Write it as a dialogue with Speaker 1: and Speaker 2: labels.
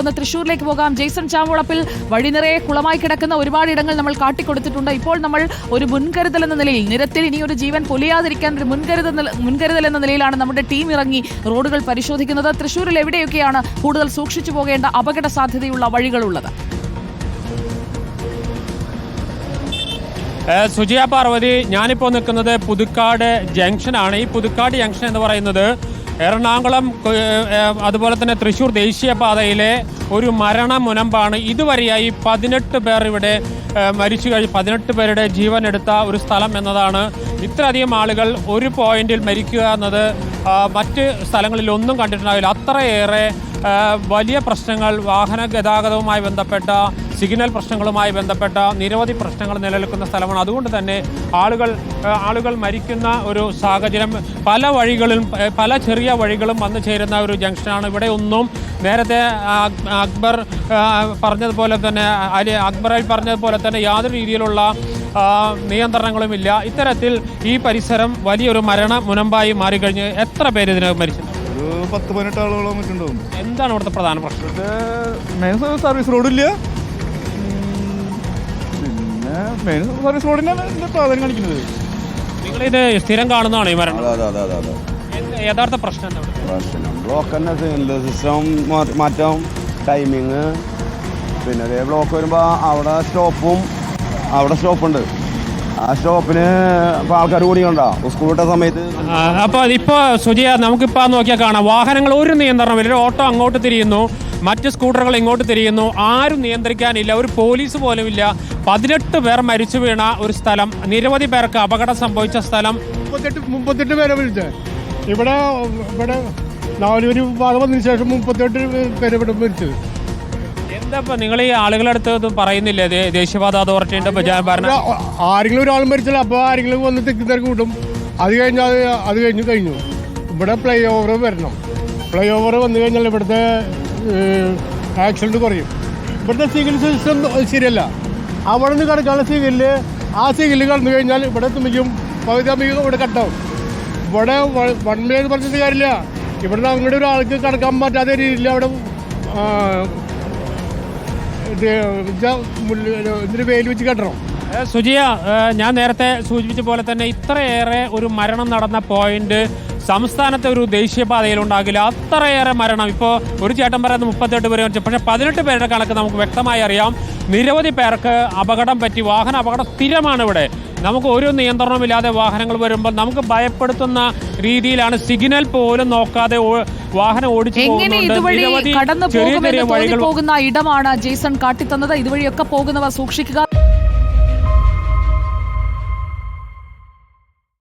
Speaker 1: ഒന്ന് തൃശ്ശൂരിലേക്ക് പോകാം. ജെയ്സൺ ചാമുളപ്പിൽ വഴി നിറയെ കുളമായി കിടക്കുന്ന ഒരുപാട് ഇടങ്ങൾ നമ്മൾ കാട്ടിക്കൊടുത്തിട്ടുണ്ട്. ഇപ്പോൾ നമ്മൾ ഒരു മുൻകരുതൽ എന്ന നിലയിൽ നിരത്തിൽ ഇനി ഒരു ജീവൻ പൊലിയാതിരിക്കാൻ ഒരു മുൻകരുതൽ മുൻകരുതൽ എന്ന നിലയിലാണ് നമ്മുടെ ടീം ഇറങ്ങി റോഡുകൾ പരിശോധിക്കുന്നത്. തൃശ്ശൂരിൽ എവിടെയൊക്കെയാണ് കൂടുതൽ സൂക്ഷിച്ചു പോകേണ്ട അപകട സാധ്യതയുള്ള വഴികളുള്ളത്?
Speaker 2: സുജയ പാർവതി ഞാനിപ്പോൾ നിൽക്കുന്നത് പുതുക്കാട് ജംഗ്ഷനാണ്. ഈ പുതുക്കാട് ജംഗ്ഷൻ എന്ന് പറയുന്നത് എറണാകുളം അതുപോലെ തന്നെ തൃശ്ശൂർ ദേശീയപാതയിലെ ഒരു മരണ മുനമ്പാണ്. ഇതുവരെയായി പതിനെട്ട് പേർ ഇവിടെ മരിച്ചു കഴിഞ്ഞ്. പതിനെട്ട് പേരുടെ ജീവൻ എടുത്ത ഒരു സ്ഥലം എന്നതാണ് ഇത്രയധികം ആളുകൾ ഒരു പോയിന്റിൽ മരിക്കുക എന്നത് മറ്റ് സ്ഥലങ്ങളിൽ ഒന്നും കണ്ടിട്ടുണ്ടാവില്ല. അത്രയേറെ വലിയ പ്രശ്നങ്ങൾ വാഹന ഗതാഗതവുമായി ബന്ധപ്പെട്ട സിഗ്നൽ പ്രശ്നങ്ങളുമായി ബന്ധപ്പെട്ട നിരവധി പ്രശ്നങ്ങൾ നിലനിൽക്കുന്ന സ്ഥലമാണ്. അതുകൊണ്ട് തന്നെ ആളുകൾ ആളുകൾ മരിക്കുന്ന ഒരു സാഹചര്യം പല വഴികളും പല ചെറിയ വഴികളും വന്നു ചേരുന്ന ഒരു ജംഗ്ഷനാണ്. ഇവിടെ ഒന്നും നേരത്തെ അക്ബർ പറഞ്ഞതുപോലെ തന്നെ അലി അക്ബറായി പറഞ്ഞതുപോലെ തന്നെ യാതൊരു രീതിയിലുള്ള നിയന്ത്രണങ്ങളുമില്ല. ഇത്തരത്തിൽ ഈ പരിസരം വലിയൊരു മരണ മുനമ്പായി മാറിക്കഴിഞ്ഞ് എത്ര പേര് ഇതിനകം മരിച്ചു?
Speaker 3: പത്ത് പതിനെട്ട് ആളുകളോ മറ്റുണ്ടാവും.
Speaker 2: എന്താണ് ഇവിടുത്തെ പ്രധാന പ്രശ്നം?
Speaker 3: മെയിൻ സർവീസ് റോഡില്ല പിന്നെ മെയിൻ സർവീസ് റോഡിനാണ് ഇതിന്റെ പ്രാധാന്യം കാണിക്കുന്നത്.
Speaker 2: നിങ്ങളിത് സ്ഥിരം കാണുന്നതാണ് ഈ മരണം?
Speaker 4: അതെ അതെ അതെ അതെ
Speaker 2: എന്ത് യഥാർത്ഥ പ്രശ്നം
Speaker 4: പ്രശ്നം. ബ്ലോക്ക് തന്നെ സിഗ്നൽ സിസ്റ്റം മാറ്റം ടൈമിങ് പിന്നെ അതേ ബ്ലോക്ക് വരുമ്പോൾ അവിടെ സ്റ്റോപ്പും അവിടെ സ്റ്റോപ്പുണ്ട് ആ സ്റ്റോപ്പിന് ഇപ്പൊ ആൾക്കാർ കൂടിയുണ്ടോ സ്കൂൾ വിട്ട സമയത്ത്?
Speaker 2: അപ്പൊ ഇപ്പൊ സുജിയ നമുക്കിപ്പോ നോക്കിയാൽ കാണാം. വാഹനങ്ങൾ ഒരു നിയന്ത്രണമില്ല ഒരു ഓട്ടോ അങ്ങോട്ട് തിരിയുന്നു. മറ്റ് സ്കൂട്ടറുകൾ ഇങ്ങോട്ട് തിരിയുന്നു. ആരും നിയന്ത്രിക്കാനില്ല. ഒരു പോലീസ് പോലും ഇല്ല. പതിനെട്ട് പേർ മരിച്ചു വീണ ഒരു സ്ഥലം. നിരവധി പേർക്ക് അപകടം സംഭവിച്ച സ്ഥലം.
Speaker 5: മുപ്പത്തെട്ട് മുപ്പത്തെട്ട് പേരെ വിളിച്ചത് ഇവിടെ ഇവിടെ നാലൂര് പാത വന്നതിന് ശേഷം മുപ്പത്തെട്ട് പേരെ ഇവിടെ മരിച്ചത്.
Speaker 2: എന്താ നിങ്ങൾ ഈ ആളുകളുടെ അടുത്ത് പറയുന്നില്ലേ? ദേശീയപാത അതോറിറ്റിന്റെ ഭരണം.
Speaker 5: ആരെങ്കിലും ഒരാൾ മരിച്ചാൽ അപ്പോൾ ആരെങ്കിലും വന്ന് തെക്കി തിരക്ക് കൂട്ടും അത് കഴിഞ്ഞാൽ അത് അത് കഴിഞ്ഞ് കഴിഞ്ഞു. ഇവിടെ പ്ലേ ഓവർ വരണം. പ്ലേ ഓവർ വന്നു കഴിഞ്ഞാൽ ഇവിടുത്തെ ആക്സിഡന്റ് കുറയും. ഇവിടുത്തെ സിഗ്നൽ സിസ്റ്റം ശരിയല്ല. അവിടെ നിന്ന് കിടക്കാനുള്ള സിഗ്നൽ ആ സിഗ്നൽ കടന്നു കഴിഞ്ഞാൽ ഇവിടെ തുമിക്കും പകുതി ആകുമ്പോഴേക്കും ഇവിടെ കട്ടാവും. ഇവിടെ വൺ വേ പറഞ്ഞിട്ട് കാര്യമില്ല. ഇവിടുന്ന് അങ്ങോട്ട് ഒരാൾക്ക് കിടക്കാൻ പറ്റാത്ത രീതിയിൽ അവിടെ വെച്ച് കെട്ടണം
Speaker 2: സുജിയ ഞാൻ നേരത്തെ സൂചിപ്പിച്ച പോലെ തന്നെ ഇത്രയേറെ ഒരു മരണം നടന്ന പോയിന്റ് സംസ്ഥാനത്തെ ഒരു ദേശീയപാതയിൽ ഉണ്ടാകില്ല. അത്രയേറെ മരണം. ഇപ്പോൾ ഒരു ചേട്ടൻ പറയുന്നത് മുപ്പത്തെട്ട് പേരെ വെച്ചു. പക്ഷേ പതിനെട്ട് പേരുടെ കണക്ക് നമുക്ക് വ്യക്തമായി അറിയാം. നിരവധി പേർക്ക് അപകടം പറ്റി. വാഹന അപകടം സ്ഥിരമാണ് ഇവിടെ നമുക്ക് ഒരു നിയന്ത്രണമില്ലാതെ വാഹനങ്ങൾ വരുമ്പോൾ നമുക്ക് ഭയപ്പെടുത്തുന്ന രീതിയിലാണ് സിഗ്നൽ പോലും നോക്കാതെ വാഹനം ഓടിച്ചു
Speaker 1: എങ്ങനെ ഇതുവഴി കടന്നു പോകുമെന്ന് തോന്നിപ്പോകുന്ന ഇടമാണ് ജെയ്സൺ കാട്ടിത്തന്നത്. ഇതുവഴിയൊക്കെ പോകുന്നവർ സൂക്ഷിക്കുക.